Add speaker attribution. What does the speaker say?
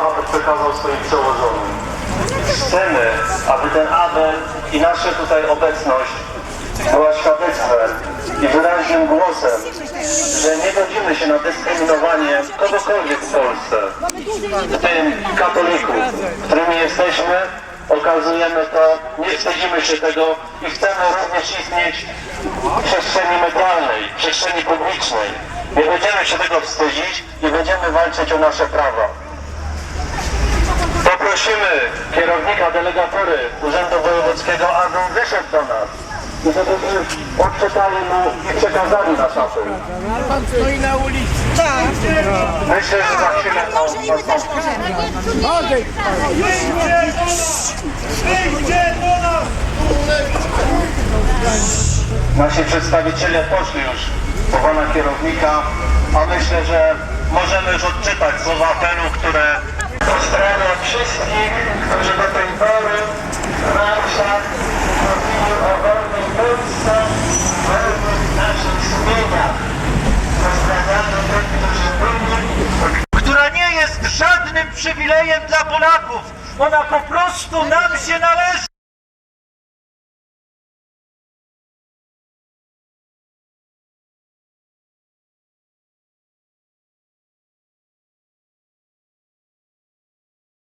Speaker 1: aby przekazał swoim przełożonym. Chcemy, aby ten apel i nasza tutaj obecność była świadectwem i wyraźnym głosem, że nie godzimy się na dyskryminowanie kogokolwiek w Polsce, w tym katolików, którymi jesteśmy, okazujemy to, nie wstydzimy się tego i chcemy również istnieć w przestrzeni medialnej, w przestrzeni publicznej. Nie będziemy się tego wstydzić i będziemy walczyć o nasze prawa. Poprosimy kierownika delegatury Urzędu Wojewódzkiego, aby wyszedł do nas i żebyśmy odczytali mu i przekazali nasz apel.
Speaker 2: Pan stoi na ulicy.
Speaker 1: Myślę, że za chwilę to.
Speaker 2: Odejdź. Wyjdzie do nas!
Speaker 1: Nasi przedstawiciele poszli już po pana kierownika, a myślę, że możemy już odczytać słowa apelu, które pozdrawiam wszystkich, którzy do tej pory w marszach mówili o wolnej Polsce, wolnych naszych sumieniach. Pozdrawiamy tych, którzy byli
Speaker 3: która nie jest żadnym przywilejem dla Polaków. Ona po prostu nam się należy.